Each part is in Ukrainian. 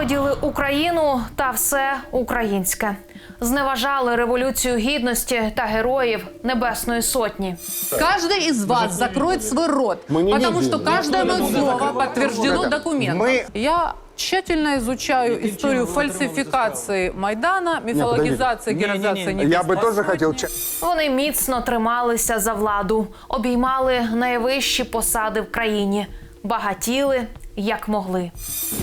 Ненавиділи Україну та все українське. Зневажали революцію гідності та героїв Небесної Сотні. Каждый из вас закроет свой рот, Мы не потому видим. что каждое мое слово подтверждено документом. Мы- Я тщательно изучаю историю фальсификации Майдана, мифологизации, героизации Я Небесной бы тоже Сотни. хотел... ча- Вони міцно трималися за владу, обіймали найвищі посади в країні, багатіли як могли.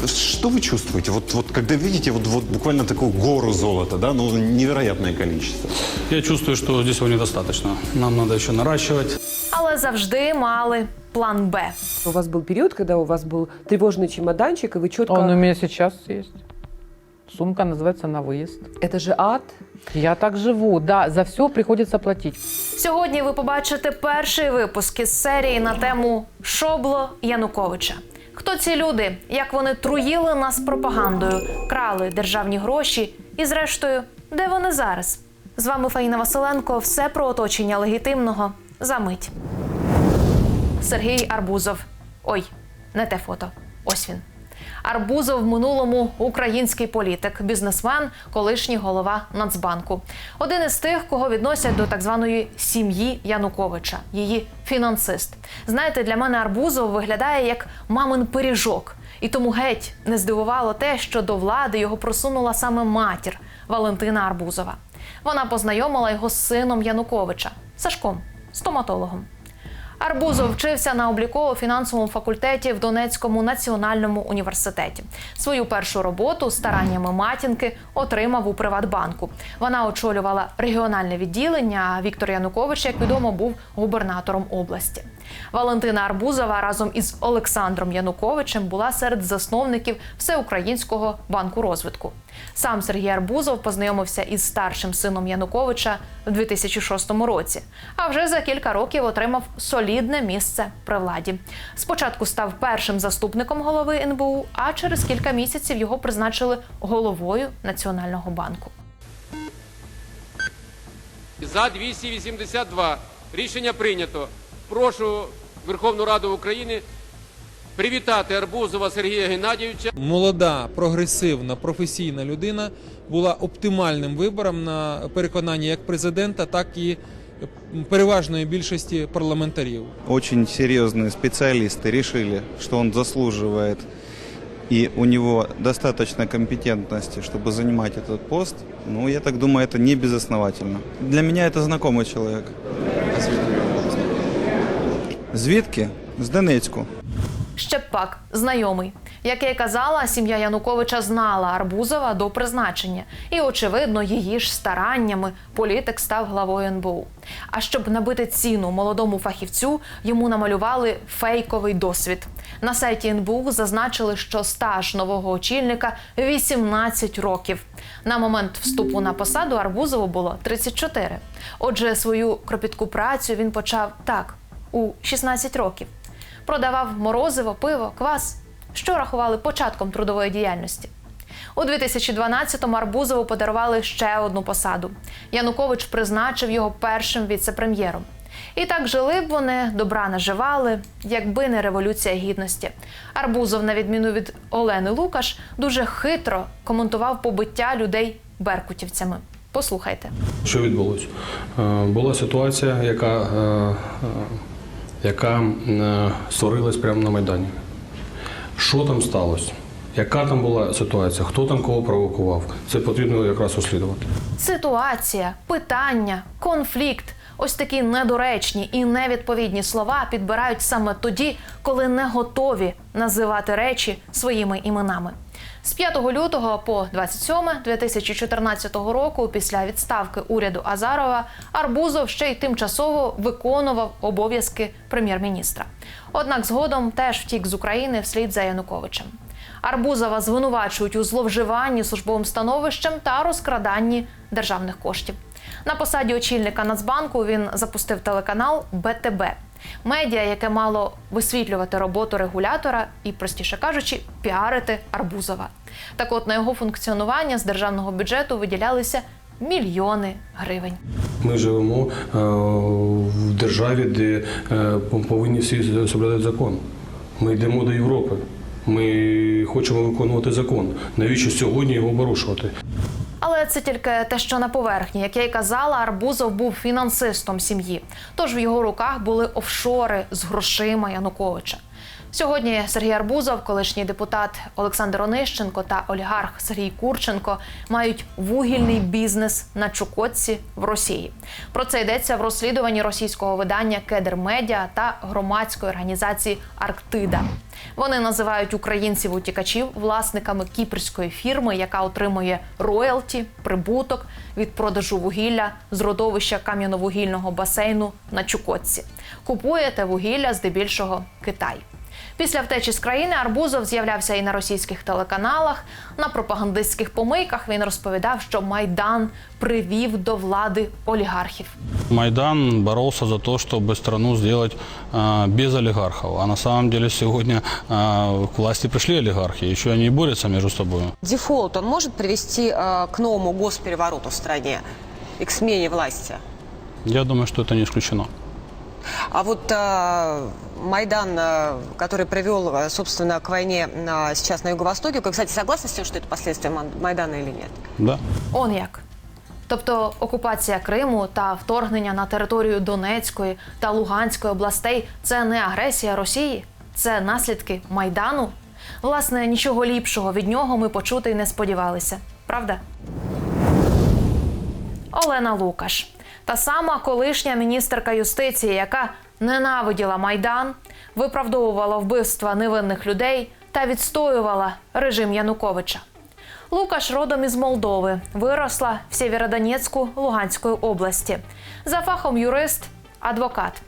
Что вы чувствуете? Вот, вот когда видите вот, вот буквально такую гору золота, да, ну невероятное количество. Я чувствую, что здесь его недостаточно. Нам надо еще наращивать. Але завжди мали план Б. У вас был период, когда у вас был тревожный чемоданчик, и вы четко... Он у меня сейчас есть. Сумка называется «На выезд». Это же ад. Я так живу, да, за все приходится платить. Сьогодні ви побачите перший випуск із серії на тему Шобло Януковича. Хто ці люди? Як вони труїли нас пропагандою, крали державні гроші і, зрештою, де вони зараз? З вами Фаїна Василенко. Все про оточення легітимного за мить. Сергій Арбузов. Ой, не те фото. Ось він. Арбузов в минулому український політик, бізнесмен, колишній голова Нацбанку. Один із тих, кого відносять до так званої сім'ї Януковича, її фінансист. Знаєте, для мене Арбузов виглядає як мамин пиріжок. І тому геть не здивувало те, що до влади його просунула саме матір Валентина Арбузова. Вона познайомила його з сином Януковича Сашком, стоматологом. Арбузов вчився на обліково-фінансовому факультеті в Донецькому національному університеті. Свою першу роботу стараннями матінки отримав у Приватбанку. Вона очолювала регіональне відділення. Віктор Янукович, як відомо, був губернатором області. Валентина Арбузова разом із Олександром Януковичем була серед засновників Всеукраїнського банку розвитку. Сам Сергій Арбузов познайомився із старшим сином Януковича в 2006 році, а вже за кілька років отримав солідне місце при владі. Спочатку став першим заступником голови НБУ, а через кілька місяців його призначили головою Національного банку. За 282. Рішення прийнято. Прошу Верховну Раду України привітати Арбузова Сергія Геннадійовича. молода, прогресивна, професійна людина була оптимальним вибором на переконання як президента, так і переважної більшості парламентарів. Очень серьезные специалисты решили, что он заслуживает и у него достаточно компетентности, чтобы занимать этот пост. Ну, я так думаю, это не безосновательно. Для меня это знакомый человек. Звідки? З Донецьку. Ще пак знайомий. Як я й казала, сім'я Януковича знала Арбузова до призначення, і очевидно, її ж стараннями політик став главою НБУ. А щоб набити ціну молодому фахівцю, йому намалювали фейковий досвід. На сайті НБУ зазначили, що стаж нового очільника 18 років. На момент вступу на посаду Арбузову було 34. Отже, свою кропітку працю він почав так у 16 років продавав морозиво, пиво, квас, що рахували початком трудової діяльності. У 2012-му Арбузову подарували ще одну посаду. Янукович призначив його першим віце-прем'єром. І так жили б вони, добра наживали, якби не революція гідності. Арбузов, на відміну від Олени Лукаш, дуже хитро коментував побиття людей беркутівцями. Послухайте. Що відбулося? Е, Була ситуація, яка, е, е, яка е, створилась прямо на Майдані. Що там сталося? Яка там була ситуація? Хто там кого провокував? Це потрібно якраз розслідувати. Ситуація, питання, конфлікт. Ось такі недоречні і невідповідні слова підбирають саме тоді, коли не готові називати речі своїми іменами. З 5 лютого по 27 2014 року, після відставки уряду Азарова, Арбузов ще й тимчасово виконував обов'язки прем'єр-міністра. Однак згодом теж втік з України вслід за Януковичем. Арбузова звинувачують у зловживанні службовим становищем та розкраданні державних коштів. На посаді очільника Нацбанку він запустив телеканал БТБ. Медіа, яке мало висвітлювати роботу регулятора і, простіше кажучи, піарити Арбузова. Так от на його функціонування з державного бюджету виділялися мільйони гривень. Ми живемо е, в державі, де е, повинні всі соблюдати закон. Ми йдемо до Європи. Ми хочемо виконувати закон. Навіщо сьогодні його порушувати? Але це тільки те, що на поверхні. Як я й казала, Арбузов був фінансистом сім'ї. Тож в його руках були офшори з грошима Януковича. Сьогодні Сергій Арбузов, колишній депутат Олександр Онищенко та олігарх Сергій Курченко мають вугільний бізнес на Чукотці в Росії. Про це йдеться в розслідуванні російського видання Кедр Медіа та громадської організації Арктида. Вони називають українців утікачів власниками кіпрської фірми, яка отримує роялті, прибуток від продажу вугілля з родовища кам'яновугільного басейну на Чукотці. Купує те вугілля здебільшого Китай. Після втечі з країни Арбузов з'являвся і на російських телеканалах. На пропагандистських помийках він розповідав, що майдан привів до влади олігархів. Майдан боролся за то, чтобы страну сделать а, без олигархов. А на самом деле сегодня а, к власти пришли олигархи, еще они и борются между собой. Дефолт, он может привести э, к новому госперевороту в стране и к смене власти? Я думаю, что это не исключено. А вот э, Майдан, э, который привел, э, собственно, к войне э, сейчас на Юго-Востоке, вы, кстати, согласны с тем, что это последствия Ман- Майдана или нет? Да. Он як. Тобто окупація Криму та вторгнення на територію Донецької та Луганської областей це не агресія Росії, це наслідки Майдану. Власне, нічого ліпшого від нього ми почути й не сподівалися, правда? Олена Лукаш, та сама колишня міністерка юстиції, яка ненавиділа майдан, виправдовувала вбивства невинних людей та відстоювала режим Януковича. Лукаш родом із Молдови, виросла в Сєвєродонецьку Луганської області. За фахом юрист, адвокат.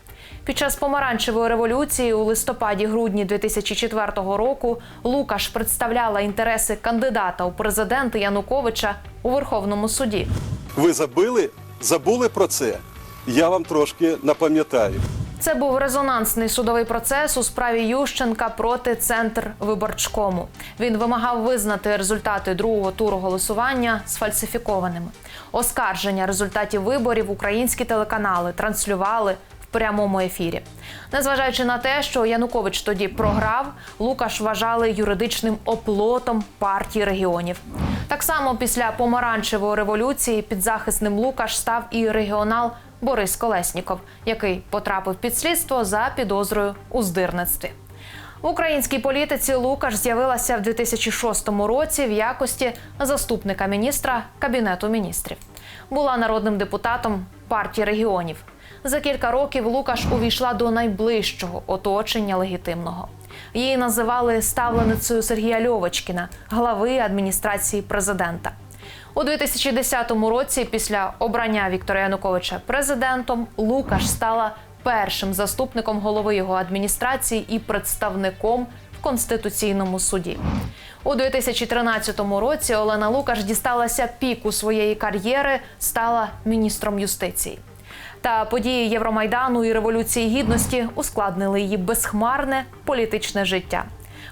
Під час помаранчевої революції у листопаді-грудні 2004 року Лукаш представляла інтереси кандидата у президенти Януковича у Верховному суді. Ви забили, забули про це? Я вам трошки напам'ятаю. Це був резонансний судовий процес у справі Ющенка проти центр виборчкому. Він вимагав визнати результати другого туру голосування сфальсифікованими. Оскарження результатів виборів українські телеканали транслювали прямому ефірі. Незважаючи на те, що Янукович тоді програв, Лукаш вважали юридичним оплотом партії регіонів. Так само після помаранчевої революції підзахисним Лукаш став і регіонал Борис Колесніков, який потрапив під слідство за підозрою у здирництві. В українській політиці Лукаш з'явилася в 2006 році в якості заступника міністра кабінету міністрів. Була народним депутатом партії регіонів. За кілька років Лукаш увійшла до найближчого оточення легітимного. Її називали ставленицею Сергія Льовочкіна, глави адміністрації президента. У 2010 році, після обрання Віктора Януковича президентом, Лукаш стала першим заступником голови його адміністрації і представником в конституційному суді. У 2013 році Олена Лукаш дісталася піку своєї кар'єри, стала міністром юстиції. Та події Євромайдану і Революції Гідності ускладнили її безхмарне політичне життя.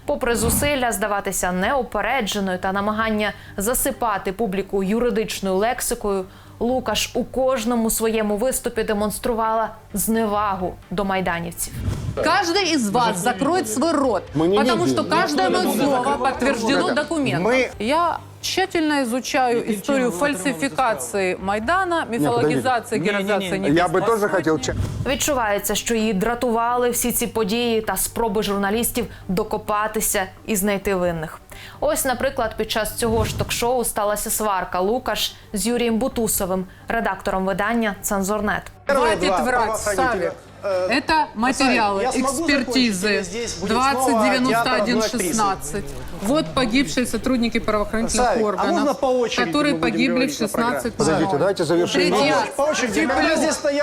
Попри зусилля здаватися неупередженою та намагання засипати публіку юридичною лексикою, Лукаш у кожному своєму виступі демонструвала зневагу до майданівців. Каждый из вас закроет свой рот, потому что каждое мое слово подтверждено документом. Я тщательно изучаю историю фальсификации Майдана, мифологизации, героизации Я бы тоже хотел... Відчувається, що її дратували всі ці події та спроби журналістів докопатися і знайти винних. Ось, наприклад, під час цього ж ток-шоу сталася сварка Лукаш з Юрієм Бутусовим, редактором видання Цензорнет. Хватит врать, Савик. Это материалы экспертизы 2091-16. Вот погибшие сотрудники правоохранительных органов, которые погибли в 16 Подождите, давайте завершим. Третья.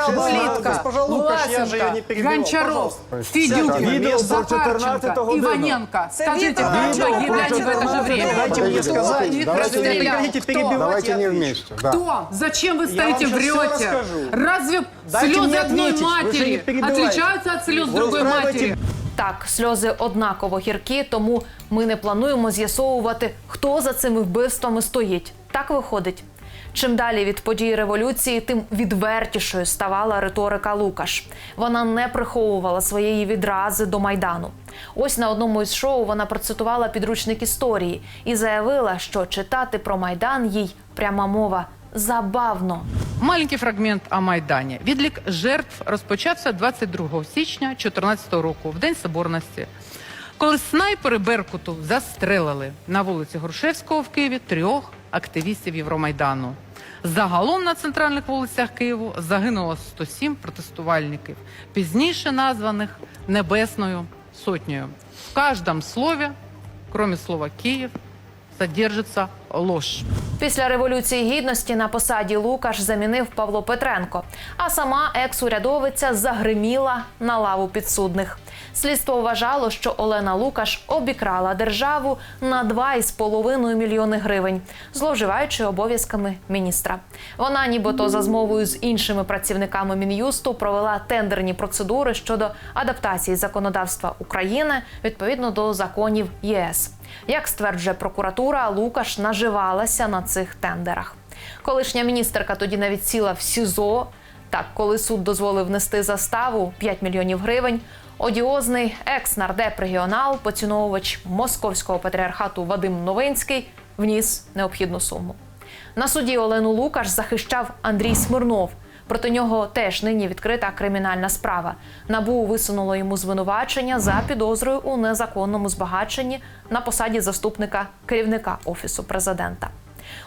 Теплюк, Власенко, Гончаров, Федюкин, Захарченко, 14 годину. Иваненко. Скажите, кто погибли они в это же время? Дайте мне сказать. Давайте не- вместе. Кто? Зачем вы стоите, врете? Разве слезы одной матери отличаются от слез другой матери? Так, сльози однаково гіркі, тому ми не плануємо з'ясовувати, хто за цими вбивствами стоїть. Так виходить. Чим далі від подій революції, тим відвертішою ставала риторика Лукаш. Вона не приховувала своєї відрази до майдану. Ось на одному із шоу вона процитувала підручник історії і заявила, що читати про майдан їй пряма мова забавно. Маленький фрагмент о Майдані. Відлік жертв розпочався 22 січня 2014 року, в День Соборності, коли снайпери Беркуту застрелили на вулиці Грушевського в Києві трьох активістів Євромайдану. Загалом на центральних вулицях Києву загинуло 107 протестувальників, пізніше названих Небесною Сотнею. В кожному слові, крім слова Київ, содержиться ложь. Після революції гідності на посаді Лукаш замінив Павло Петренко, а сама екс-урядовиця загриміла на лаву підсудних. Слідство вважало, що Олена Лукаш обікрала державу на 2,5 мільйони гривень, зловживаючи обов'язками міністра. Вона, нібито за змовою з іншими працівниками мін'юсту, провела тендерні процедури щодо адаптації законодавства України відповідно до законів ЄС. Як стверджує прокуратура, Лукаш наживалася на цих тендерах. Колишня міністерка тоді навіть сіла в СІЗО. Так, коли суд дозволив внести заставу 5 мільйонів гривень, одіозний екс-нардеп регіонал, поціновувач московського патріархату Вадим Новинський вніс необхідну суму. На суді Олену Лукаш захищав Андрій Смирнов. Проти нього теж нині відкрита кримінальна справа. Набу висунуло йому звинувачення за підозрою у незаконному збагаченні на посаді заступника керівника офісу президента.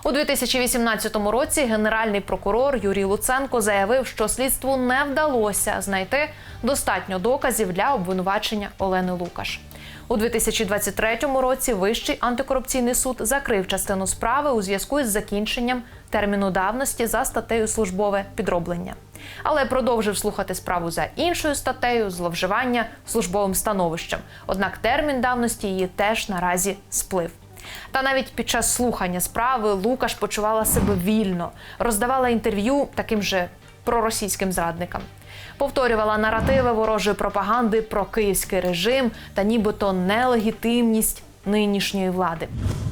У 2018 році генеральний прокурор Юрій Луценко заявив, що слідству не вдалося знайти достатньо доказів для обвинувачення Олени Лукаш. У 2023 році Вищий антикорупційний суд закрив частину справи у зв'язку із закінченням терміну давності за статтею службове підроблення, але продовжив слухати справу за іншою статтею зловживання службовим становищем. Однак термін давності її теж наразі сплив. Та навіть під час слухання справи Лукаш почувала себе вільно, роздавала інтерв'ю таким же проросійським зрадникам. Повторювала наративи ворожої пропаганди про київський режим та нібито нелегітимність нинішньої влади.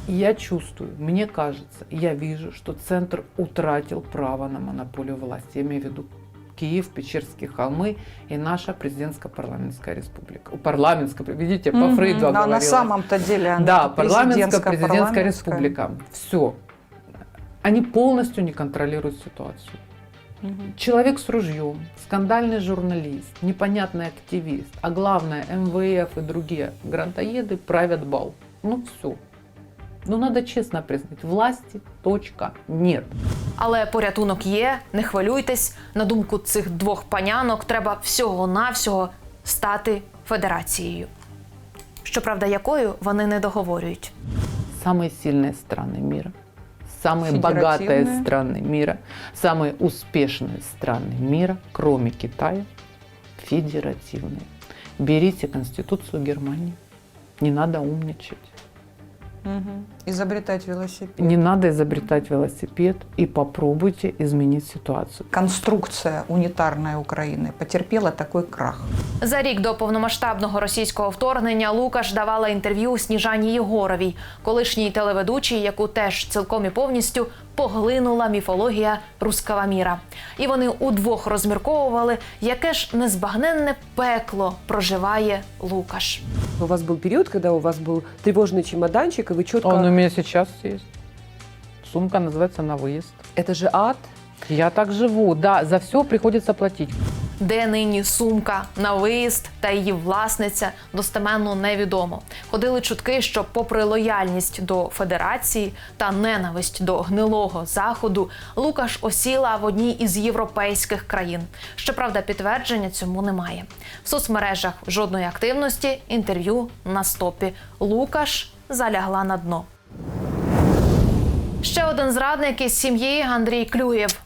Я чувствую, мне кажется, я вижу, что Центр утратил право на монополию власти. Я имею в виду Киев, Печерские холмы и наша президентско-парламентская республика. Парламентская, видите, по Мгм. Фрейду А на самом-то деле она Да, президентская, парламентско-президентская республика. Все. Они полностью не контролируют ситуацию. Человек с ружьем, скандальный журналист, непонятный активист, а главное МВФ и другие грантоеды правят бал. Ну все. Ну надо честно признать, власти точка нет. Але порятунок є, не хвилюйтесь. На думку цих двох панянок, треба всього-навсього стати федерацією. Щоправда, якою вони не договорюють. Самые сильные страны мира, Самые богатые страны мира, самые успешные страны мира, кроме Китая, федеративные. Берите Конституцию Германии. Не надо умничать. Мгм. Изобретать велосипед. Не надо изобретать велосипед и попробуйте изменить ситуацию. Конструкция унитарная Украины потерпела такой крах. За рік до повномасштабного російського вторгнення Лукаш давала інтерв'ю Сніжані Єгоровій, колишній телеведучій, яку теж цілком і повністю поглинула міфологія рускава міра. І вони удвох розмірковували, яке ж незбагненне пекло проживає Лукаш. У вас был период, когда у вас был тревожный чемоданчик, и вы четко... Он у меня сейчас есть. Сумка называется на выезд. Это же ад. Я так живу, да, за все приходится платить. Де нині сумка на виїзд та її власниця достеменно невідомо. Ходили чутки, що, попри лояльність до федерації та ненависть до гнилого заходу, Лукаш осіла в одній із європейських країн. Щоправда, підтвердження цьому немає. В соцмережах жодної активності, інтерв'ю на стопі. Лукаш залягла на дно. Ще один зрадник із сім'ї Андрій Клюєв.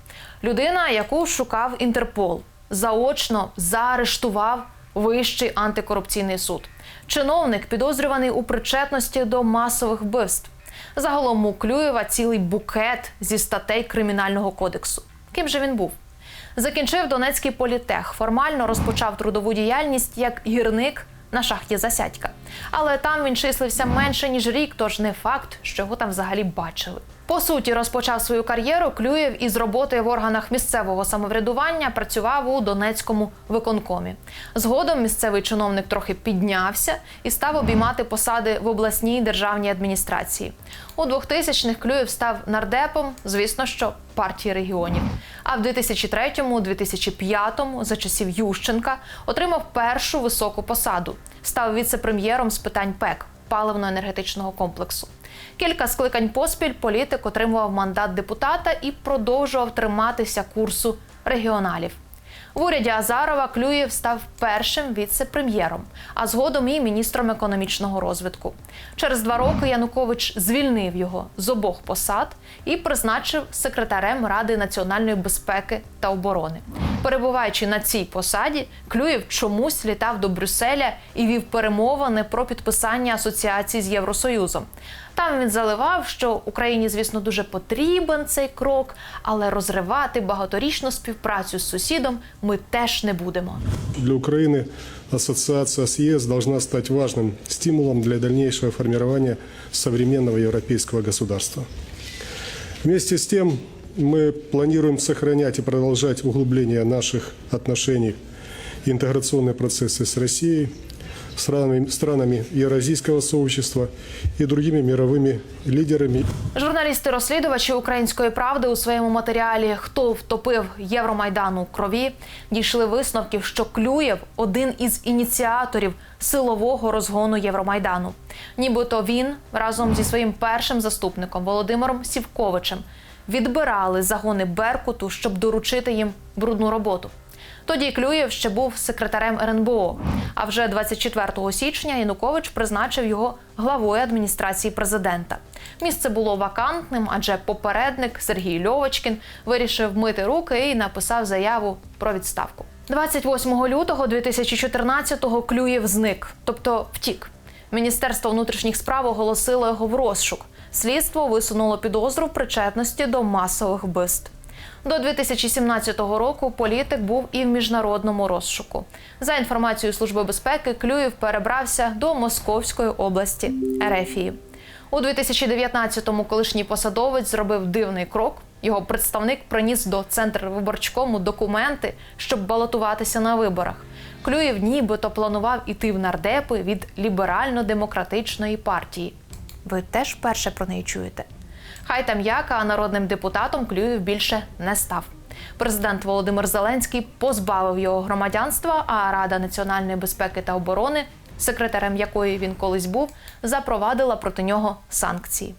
Людина, яку шукав Інтерпол, заочно заарештував Вищий антикорупційний суд. Чиновник підозрюваний у причетності до масових вбивств. Загалом у Клюєва цілий букет зі статей Кримінального кодексу. Ким же він був? Закінчив Донецький політех, формально розпочав трудову діяльність як гірник на шахті Засядька. Але там він числився менше ніж рік, тож не факт, що його там взагалі бачили. По суті, розпочав свою кар'єру Клюєв із роботи в органах місцевого самоврядування. Працював у Донецькому виконкомі. Згодом місцевий чиновник трохи піднявся і став обіймати посади в обласній державній адміністрації. У 2000-х Клюєв став нардепом, звісно, що партії регіонів. А в 2003-2005 за часів Ющенка отримав першу високу посаду. Став віце-прем'єром з питань ПЕК паливно-енергетичного комплексу. Кілька скликань поспіль політик отримував мандат депутата і продовжував триматися курсу регіоналів. В уряді Азарова Клюєв став першим віце-прем'єром, а згодом і міністром економічного розвитку. Через два роки Янукович звільнив його з обох посад і призначив секретарем Ради національної безпеки та оборони. Перебуваючи на цій посаді, Клюєв чомусь літав до Брюсселя і вів перемовини про підписання асоціації з Євросоюзом. Там він заливав, що Україні, звісно, дуже потрібен цей крок, але розривати багаторічну співпрацю з сусідом ми теж не будемо. Для Украины ассоциация с ЕС должна стать важным стимулом для дальнейшего формирования современного европейского государства. Вместе с тем мы планируем сохранять и продолжать углубление наших отношений и интеграционные процессы с Россией, странами, странами Евразийского сообщества и другими мировыми лидерами Журналісти-розслідувачі української правди у своєму матеріалі Хто втопив Євромайдан у крові дійшли висновків, що Клюєв один із ініціаторів силового розгону Євромайдану. Нібито він разом зі своїм першим заступником Володимиром Сівковичем відбирали загони Беркуту, щоб доручити їм брудну роботу. Тоді Клюєв ще був секретарем РНБО. А вже 24 січня Янукович призначив його главою адміністрації президента. Місце було вакантним, адже попередник Сергій Льовочкін вирішив мити руки і написав заяву про відставку. 28 лютого 2014-го Клюєв зник, тобто втік. Міністерство внутрішніх справ оголосило його в розшук. Слідство висунуло підозру в причетності до масових вбивств. До 2017 року політик був і в міжнародному розшуку. За інформацією Служби безпеки, Клюєв перебрався до Московської області Ерефії. У 2019-му колишній посадовець зробив дивний крок. Його представник приніс до центру виборчкому документи, щоб балотуватися на виборах. Клюєв нібито планував іти в нардепи від ліберально-демократичної партії. Ви теж перше про неї чуєте? Хай там як, а народним депутатом Клюєв більше не став. Президент Володимир Зеленський позбавив його громадянства, а Рада національної безпеки та оборони, секретарем якої він колись був, запровадила проти нього санкції.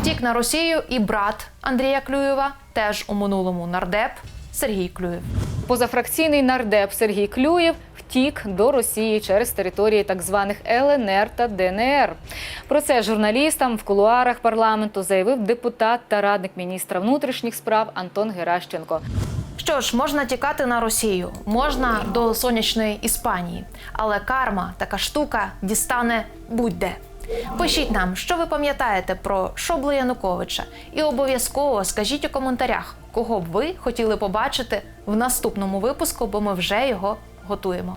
Втік на Росію і брат Андрія Клюєва, теж у минулому нардеп Сергій Клюєв. Позафракційний нардеп Сергій Клюєв втік до Росії через території так званих ЛНР та ДНР. Про це журналістам в кулуарах парламенту заявив депутат та радник міністра внутрішніх справ Антон Геращенко. Що ж, можна тікати на Росію, можна до сонячної Іспанії, але карма, така штука, дістане будь-де. Пишіть нам, що ви пам'ятаєте про Шоблу Януковича, і обов'язково скажіть у коментарях, кого б ви хотіли побачити в наступному випуску, бо ми вже його готуємо.